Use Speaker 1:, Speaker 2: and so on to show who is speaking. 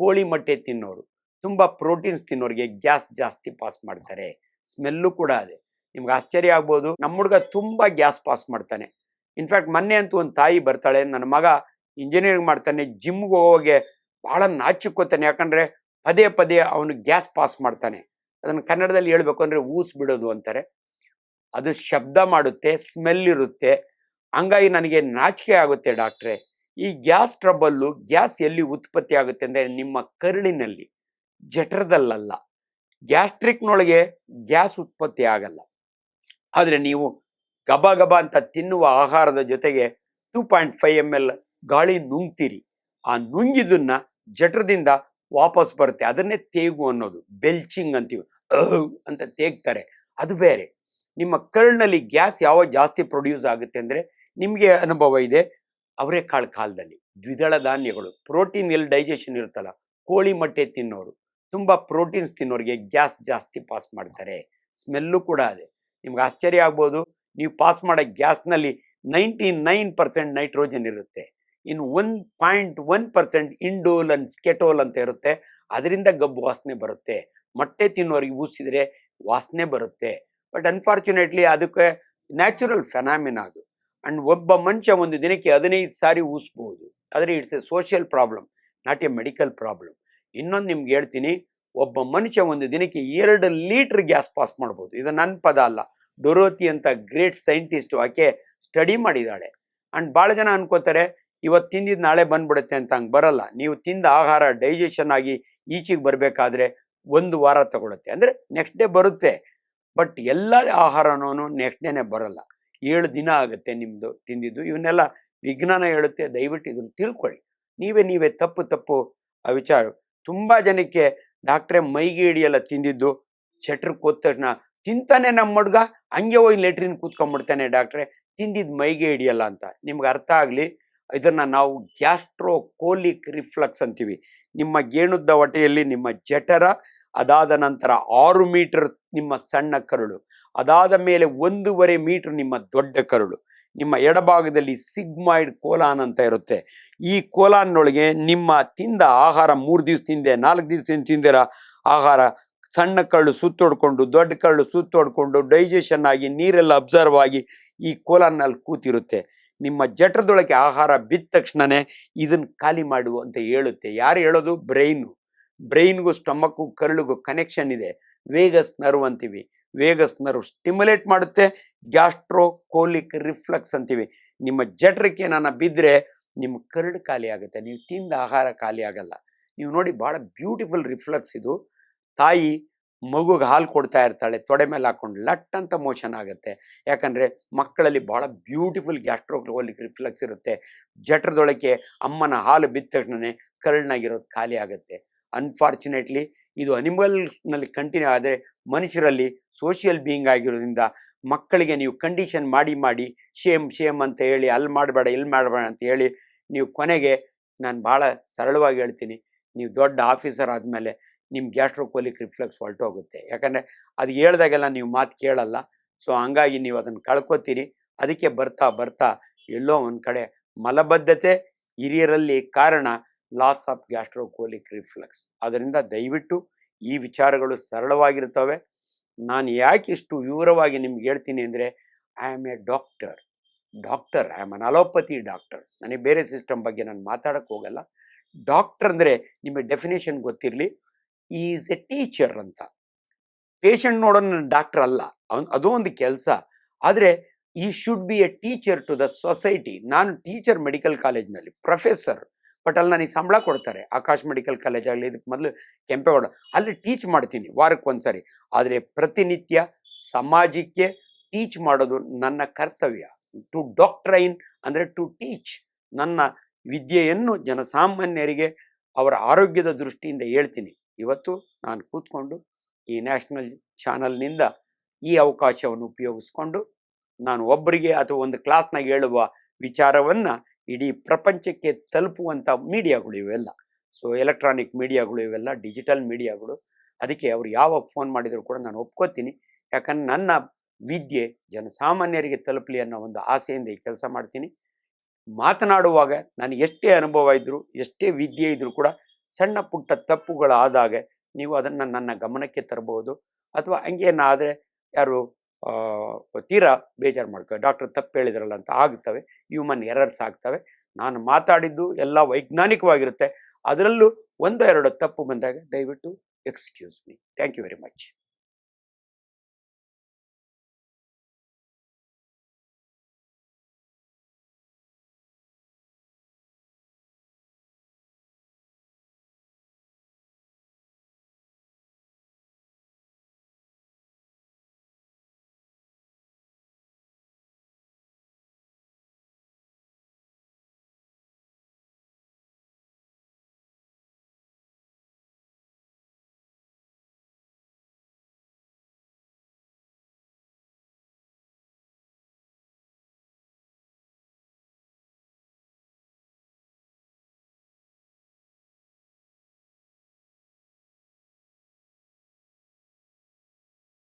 Speaker 1: ಕೋಳಿ ಮೊಟ್ಟೆ ತಿನ್ನೋರು, ತುಂಬ ಪ್ರೋಟೀನ್ಸ್ ತಿನ್ನೋರಿಗೆ ಗ್ಯಾಸ್ ಜಾಸ್ತಿ ಪಾಸ್ ಮಾಡ್ತಾರೆ. ಸ್ಮೆಲ್ಲು ಕೂಡ ಅದೇ. ನಿಮ್ಗೆ ಆಶ್ಚರ್ಯ ಆಗ್ಬೋದು. ನಮ್ಮ ಹುಡುಗ ತುಂಬ ಗ್ಯಾಸ್ ಪಾಸ್ ಮಾಡ್ತಾನೆ. ಇನ್ಫ್ಯಾಕ್ಟ್ ಮೊನ್ನೆ ಅಂತೂ ಒಂದು ತಾಯಿ ಬರ್ತಾಳೆ, ನನ್ನ ಮಗ ಇಂಜಿನಿಯರಿಂಗ್ ಮಾಡ್ತಾನೆ, ಜಿಮ್ಗೆ ಹೋಗೋಗೆ ಭಾಳ ನಾಚಿಕೋತಾನೆ. ಯಾಕಂದರೆ ಪದೇ ಪದೇ ಅವನು ಗ್ಯಾಸ್ ಪಾಸ್ ಮಾಡ್ತಾನೆ. ಅದನ್ನು ಕನ್ನಡದಲ್ಲಿ ಹೇಳ್ಬೇಕು ಅಂದರೆ ಊಸ್ ಬಿಡೋದು ಅಂತಾರೆ. ಅದು ಶಬ್ದ ಮಾಡುತ್ತೆ, ಸ್ಮೆಲ್ ಇರುತ್ತೆ. ಹಂಗಾಗಿ ನನಗೆ ನಾಚಿಕೆ ಆಗುತ್ತೆ ಡಾಕ್ಟ್ರೆ. ಈ ಗ್ಯಾಸ್ ಟ್ರಬಲ್ಲು ಗ್ಯಾಸ್ ಎಲ್ಲಿ ಉತ್ಪತ್ತಿ ಆಗುತ್ತೆ ಅಂದರೆ ನಿಮ್ಮ ಕರುಳಿನಲ್ಲಿ, ಜಠರದಲ್ಲಲ್ಲ. ಗ್ಯಾಸ್ಟ್ರಿಕ್ನೊಳಗೆ ಗ್ಯಾಸ್ ಉತ್ಪತ್ತಿ ಆಗಲ್ಲ. ಆದರೆ ನೀವು ಗಬ ಗಬ ಅಂತ ತಿನ್ನುವ ಆಹಾರದ ಜೊತೆಗೆ two point five M L ಗಾಳಿ ನುಂಗ್ತೀರಿ. ಆ ನುಂಗಿದನ್ನ ಜಠರದಿಂದ ವಾಪಸ್ ಬರುತ್ತೆ. ಅದನ್ನೇ ತೇಗು ಅನ್ನೋದು. ಬೆಲ್ಚಿಂಗ್ ಅಂತೀವಿ. ಅಂತ ತೇಗ್ತಾರೆ. ಅದು ಬೇರೆ. ನಿಮ್ಮ ಕರುಳಿನಲ್ಲಿ ಗ್ಯಾಸ್ ಯಾವಾಗ ಜಾಸ್ತಿ ಪ್ರೊಡ್ಯೂಸ್ ಆಗುತ್ತೆ ಅಂದರೆ ನಿಮಗೆ ಅನುಭವ ಇದೆ. ಅವರೆಕಾಳು ಕಾಲದಲ್ಲಿ. ದ್ವಿದಳ ಧಾನ್ಯಗಳು, ಪ್ರೋಟೀನ್ ಎಲ್ಲಿ ಡೈಜೆಷನ್ ಇರುತ್ತಲ್ಲ, ಕೋಳಿ ಮೊಟ್ಟೆ ತಿನ್ನೋರು, ತುಂಬ ಪ್ರೋಟೀನ್ಸ್ ತಿನ್ನೋರಿಗೆ ಗ್ಯಾಸ್ ಜಾಸ್ತಿ ಪಾಸ್ ಮಾಡ್ತಾರೆ. ಸ್ಮೆಲ್ಲು ಕೂಡ ಅದೇ. ನಿಮ್ಗೆ ಆಶ್ಚರ್ಯ ಆಗ್ಬೋದು, ನೀವು ಪಾಸ್ ಮಾಡೋ ಗ್ಯಾಸ್ನಲ್ಲಿ ನೈಂಟಿ ನೈನ್ ಪರ್ಸೆಂಟ್ ನೈಟ್ರೋಜನ್ ಇರುತ್ತೆ. ಇನ್ನು one point one percent indole and skatole ಅಂತ ಇರುತ್ತೆ. ಅದರಿಂದ ಗಬ್ಬು ವಾಸನೆ ಬರುತ್ತೆ. ಮೊಟ್ಟೆ ತಿನ್ನೋರಿಗೆ ಊಸಿದ್ರೆ ವಾಸನೆ ಬರುತ್ತೆ. ಬಟ್ ಅನ್ಫಾರ್ಚುನೇಟ್ಲಿ ಅದಕ್ಕೆ ನ್ಯಾಚುರಲ್ ಫೆನಾಮಿನ ಅದು. ಅಂಡ್ ಒಬ್ಬ ಮನುಷ್ಯ ಒಂದು ದಿನಕ್ಕೆ ಹದಿನೈದು ಸಾರಿ ಊಸ್ಬೋದು. ಆದರೆ it's a social problem not a medical problem ಇನ್ನೊಂದು ನಿಮ್ಗೆ ಹೇಳ್ತೀನಿ, ಒಬ್ಬ ಮನುಷ್ಯ ಒಂದು ದಿನಕ್ಕೆ ಎರಡು ಲೀಟರ್ ಗ್ಯಾಸ್ ಪಾಸ್ ಮಾಡ್ಬೋದು. ಇದು ನನ್ನ ಪದ ಅಲ್ಲ. ಡೊರೋತಿ ಅಂತ ಗ್ರೇಟ್ ಸೈಂಟಿಸ್ಟು ಆಕೆ ಸ್ಟಡಿ ಮಾಡಿದ್ದಾಳೆ ಅಂಡ್ ಭಾಳ ಜನ ಅನ್ಕೋತಾರೆ ಇವತ್ತು ತಿಂದಿದ್ದು ನಾಳೆ ಬಂದ್ಬಿಡುತ್ತೆ ಅಂತ ಹಂಗೆ ಬರಲ್ಲ. ನೀವು ತಿಂದ ಆಹಾರ ಡೈಜೆಷನ್ ಆಗಿ ಈಚೆಗೆ ಬರಬೇಕಾದ್ರೆ ಒಂದು ವಾರ ತಗೊಳುತ್ತೆ. ಅಂದರೆ ನೆಕ್ಸ್ಟ್ ಡೇ ಬರುತ್ತೆ. ಬಟ್ ಎಲ್ಲ ಆಹಾರನೂ ನೆಕ್ಸ್ಟ್ ಡೇನೆ ಬರಲ್ಲ. ಏಳು ದಿನ ಆಗುತ್ತೆ ನಿಮ್ಮದು ತಿಂದಿದ್ದು. ಇವನ್ನೆಲ್ಲ ವಿಜ್ಞಾನ ಹೇಳುತ್ತೆ, ದಯವಿಟ್ಟು ಇದನ್ನು ತಿಳ್ಕೊಳ್ಳಿ. ನೀವೇ ನೀವೇ ತಪ್ಪು ತಪ್ಪು ಆ ವಿಚಾರ ತುಂಬ ಜನಕ್ಕೆ ಡಾಕ್ಟ್ರೇ ಮೈಗೆ ಹಿಡಿಯಲ್ಲ ತಿಂದಿದ್ದು. ಚಟ್ರಕ್ಕೆ ಹೋದ ತಕ್ಷಣ ತಿಂತಾನೆ ನಮ್ಮ ಹುಡುಗ ಹಂಗೆ ಹೋಗಿ ಲೆಟ್ರಿನ್ ಕೂತ್ಕೊಂಡ್ಬಿಡ್ತಾನೆ ಡಾಕ್ಟ್ರೆ. ತಿಂದಿದ್ದು ಮೈಗೆ ಹಿಡಿಯಲ್ಲ ಅಂತ. ನಿಮ್ಗೆ ಅರ್ಥ ಆಗಲಿ? ಇದನ್ನು ನಾವು ಗ್ಯಾಸ್ಟ್ರೋ ಕೋಲಿಕ್ ರಿಫ್ಲಕ್ಸ್ ಅಂತೀವಿ. ನಿಮ್ಮ ಗೇಣುದ್ದ ಹೊಟ್ಟೆಯಲ್ಲಿ ನಿಮ್ಮ ಜಠರ ಅದಾದ ನಂತರ ಆರು ಮೀಟರ್ ನಿಮ್ಮ ಸಣ್ಣ ಕರುಳು. ಅದಾದ ಮೇಲೆ ಒಂದೂವರೆ ಮೀಟರ್ ನಿಮ್ಮ ದೊಡ್ಡ ಕರುಳು. ನಿಮ್ಮ ಎಡಭಾಗದಲ್ಲಿ ಸಿಗ್ಮಾಯ್ಡ್ ಕೋಲಾನ್ ಅಂತ ಇರುತ್ತೆ. ಈ ಕೋಲಾನ್ನೊಳಗೆ ನಿಮ್ಮ ತಿಂದ ಆಹಾರ ಮೂರು ದಿವಸ ತಿಂದೆ, ನಾಲ್ಕು ದಿವಸ ತಿಂದಿರ ಆಹಾರ. ಸಣ್ಣ ಕರುಳು ಸುತ್ತೋಡ್ಕೊಂಡು, ದೊಡ್ಡ ಕರುಳು ಸುತ್ತೋಡ್ಕೊಂಡು ಡೈಜೆಷನ್ ಆಗಿ, ನೀರೆಲ್ಲ ಅಬ್ಸರ್ವ್ ಆಗಿ ಈ ಕೋಲಾನ್ನಲ್ಲಿ ಕೂತಿರುತ್ತೆ. ನಿಮ್ಮ ಜಠರದೊಳಗೆ ಆಹಾರ ಬಿದ್ದ ತಕ್ಷಣವೇ ಇದನ್ನು ಖಾಲಿ ಮಾಡು ಅಂತ ಹೇಳುತ್ತೆ. ಯಾರು ಹೇಳೋದು? ಬ್ರೈನು. ಬ್ರೈನ್ಗೂ ಸ್ಟಮಕ್ಕು, ಕರಳಿಗೂ ಕನೆಕ್ಷನ್ ಇದೆ. ವೇಗಸ್ ನರ್ವ್ ಅಂತೀವಿ. ವೇಗಸ್ ನರ್ವ್ ಸ್ಟಿಮ್ಯುಲೇಟ್ ಮಾಡುತ್ತೆ. ಗ್ಯಾಸ್ಟ್ರೋ ಕೋಲಿಕ್ ರಿಫ್ಲೆಕ್ಸ್ ಅಂತೀವಿ. ನಿಮ್ಮ ಜಠರಕ್ಕೆ ನಾನು ಬಿದ್ದರೆ ನಿಮ್ಮ ಕರಡು ಖಾಲಿ ಆಗುತ್ತೆ. ನೀವು ತಿಂದ ಆಹಾರ ಖಾಲಿ ಆಗಲ್ಲ. ನೀವು ನೋಡಿ ಭಾಳ ಬ್ಯೂಟಿಫುಲ್ ರಿಫ್ಲೆಕ್ಸ್ ಇದು. ತಾಯಿ ಮಗುಗೆ ಹಾಲು ಕೊಡ್ತಾ ಇರ್ತಾಳೆ. ತೊಡೆ ಮೇಲೆ ಹಾಕ್ಕೊಂಡು ಲಟ್ ಅಂತ ಮೋಷನ್ ಆಗುತ್ತೆ. ಯಾಕಂದರೆ ಮಕ್ಕಳಲ್ಲಿ ಭಾಳ ಬ್ಯೂಟಿಫುಲ್ ಗ್ಯಾಸ್ಟ್ರೋಕೋಲಿಕ್ ರಿಫ್ಲೆಕ್ಸ್ ಇರುತ್ತೆ. ಜಠರದೊಳಕ್ಕೆ ಅಮ್ಮನ ಹಾಲು ಬಿದ್ದ ತಕ್ಷಣ ಕರಳನಾಗಿರೋದು ಖಾಲಿ ಆಗುತ್ತೆ. ಅನ್ಫಾರ್ಚುನೇಟ್ಲಿ ಇದು ಅನಿಮಲ್ನಲ್ಲಿ ಕಂಟಿನ್ಯೂ ಆದರೆ ಮನುಷ್ಯರಲ್ಲಿ ಸೋಷಿಯಲ್ ಬೀಯಿಂಗ್ ಆಗಿರೋದ್ರಿಂದ ಮಕ್ಕಳಿಗೆ ನೀವು ಕಂಡೀಷನ್ ಮಾಡಿ ಮಾಡಿ ಶೇಮ್ ಶೇಮ್ ಅಂತ ಹೇಳಿ ಅಲ್ಲಿ ಮಾಡಬೇಡ ಇಲ್ಲಿ ಮಾಡಬೇಡ ಅಂತ ಹೇಳಿ ನೀವು ಕೊನೆಗೆ ನಾನು ಭಾಳ ಸರಳವಾಗಿ ಹೇಳ್ತೀನಿ, ನೀವು ದೊಡ್ಡ ಆಫೀಸರ್ ಆದಮೇಲೆ ನಿಮ್ಮ ಗ್ಯಾಸ್ಟ್ರೋಕೋಲಿಕ್ ರಿಫ್ಲೆಕ್ಸ್ ಹೊರಟೋಗುತ್ತೆ. ಯಾಕಂದರೆ ಅದು ಹೇಳ್ದಾಗೆಲ್ಲ ನೀವು ಮಾತು ಕೇಳಲ್ಲ. ಸೊ ಹಂಗಾಗಿ ನೀವು ಅದನ್ನು ಕಳ್ಕೊತೀರಿ. ಅದಕ್ಕೆ ಬರ್ತಾ ಬರ್ತಾ ಎಲ್ಲೋ ಒಂದು ಕಡೆ ಮಲಬದ್ಧತೆ ಹಿರಿಯರಲ್ಲಿ ಕಾರಣ ಲಾಸ್ ಆಫ್ ಗ್ಯಾಸ್ಟ್ರೋಕೋಲಿಕ್ ರಿಫ್ಲೆಕ್ಸ್ ಅದರಿಂದ ದಯವಿಟ್ಟು ಈ ವಿಚಾರಗಳು ಸರಳವಾಗಿರ್ತವೆ ನಾನು ಯಾಕೆ ಇಷ್ಟು ವಿವರವಾಗಿ ನಿಮ್ಗೆ ಹೇಳ್ತೀನಿ ಅಂದರೆ I am a doctor doctor I am an allopathy doctor ನನಗೆ ಬೇರೆ ಸಿಸ್ಟಮ್ ಬಗ್ಗೆ ನಾನು ಮಾತಾಡೋಕ್ಕೆ ಹೋಗಲ್ಲ. ಡಾಕ್ಟರ್ ಅಂದರೆ ನಿಮಗೆ ಡೆಫಿನೇಷನ್ ಗೊತ್ತಿರಲಿ. ಈಸ್ ಎ ಟೀಚರ್ ಅಂತ. ಪೇಷಂಟ್ ನೋಡೋನು ಡಾಕ್ಟರ್ ಅಲ್ಲ. ಅವನ್ ಅದು ಒಂದು ಕೆಲಸ. ಆದರೆ ಈ should be a teacher to the society ನಾನು ಟೀಚರ್ ಮೆಡಿಕಲ್ ಕಾಲೇಜ್ನಲ್ಲಿ ಪ್ರೊಫೆಸರ್ ಬಟ್ ಅಲ್ಲಿ ನನಗೆ ಸಂಬಳ ಕೊಡ್ತಾರೆ. ಆಕಾಶ್ ಮೆಡಿಕಲ್ ಕಾಲೇಜ್ ಆಗಲಿ ಇದಕ್ಕೆ ಮೊದಲು ಕೆಂಪೇಗೌಡ. ಅಲ್ಲಿ ಟೀಚ್ ಮಾಡ್ತೀನಿ ವಾರಕ್ಕೆ ಒಂದ್ಸರಿ. ಆದರೆ ಪ್ರತಿನಿತ್ಯ ಸಮಾಜಕ್ಕೆ ಟೀಚ್ ಮಾಡೋದು ನನ್ನ ಕರ್ತವ್ಯ. ಟು ಡಾಕ್ಟ್ರೈನ್ ಅಂದರೆ ಟು ಟೀಚ್ ನನ್ನ ವಿದ್ಯೆಯನ್ನು ಜನಸಾಮಾನ್ಯರಿಗೆ ಅವರ ಆರೋಗ್ಯದ ದೃಷ್ಟಿಯಿಂದ ಹೇಳ್ತೀನಿ. ಇವತ್ತು ನಾನು ಕೂತ್ಕೊಂಡು ಈ ನ್ಯಾಷನಲ್ ಚಾನಲ್ನಿಂದ ಈ ಅವಕಾಶವನ್ನು ಉಪಯೋಗಿಸ್ಕೊಂಡು ನಾನು ಒಬ್ಬರಿಗೆ ಅಥವಾ ಒಂದು ಕ್ಲಾಸ್ನಾಗ ಹೇಳುವ ವಿಚಾರವನ್ನು ಇಡೀ ಪ್ರಪಂಚಕ್ಕೆ ತಲುಪುವಂಥ ಮೀಡಿಯಾಗಳು ಇವೆಲ್ಲ. ಸೊ ಎಲೆಕ್ಟ್ರಾನಿಕ್ ಮೀಡಿಯಾಗಳು ಇವೆಲ್ಲ ಡಿಜಿಟಲ್ ಮೀಡಿಯಾಗಳು. ಅದಕ್ಕೆ ಅವ್ರು ಯಾವ ಫೋನ್ ಮಾಡಿದರೂ ಕೂಡ ನಾನು ಒಪ್ಕೋತೀನಿ. ಯಾಕಂದ್ರೆ ನನ್ನ ವಿದ್ಯೆ ಜನಸಾಮಾನ್ಯರಿಗೆ ತಲುಪಲಿ ಅನ್ನೋ ಒಂದು ಆಸೆಯಿಂದ ಈ ಕೆಲಸ ಮಾಡ್ತೀನಿ. ಮಾತನಾಡುವಾಗ ನನಗೆ ಎಷ್ಟೇ ಅನುಭವ ಇದ್ದರೂ ಎಷ್ಟೇ ವಿದ್ಯೆ ಇದ್ದರೂ ಕೂಡ ಸಣ್ಣ ಪುಟ್ಟ ತಪ್ಪುಗಳಾದಾಗ ನೀವು ಅದನ್ನು ನನ್ನ ಗಮನಕ್ಕೆ ತರಬಹುದು. ಅಥವಾ ಹಂಗೇನಾದರೆ ಯಾರು ತೀರಾ ಬೇಜಾರು ಮಾಡ್ಕೊ, ಡಾಕ್ಟರ್ ತಪ್ಪು ಹೇಳಿದ್ರಲ್ಲ ಅಂತ ಆಗ್ತವೆ ಹ್ಯೂಮನ್ ಎರರ್ಸ್ ಆಗ್ತವೆ. ನಾನು ಮಾತಾಡಿದ್ದು ಎಲ್ಲ ವೈಜ್ಞಾನಿಕವಾಗಿರುತ್ತೆ. ಅದರಲ್ಲೂ ಒಂದು, ಎರಡು ತಪ್ಪು ಬಂದಾಗ ದಯವಿಟ್ಟು excuse me thank you very much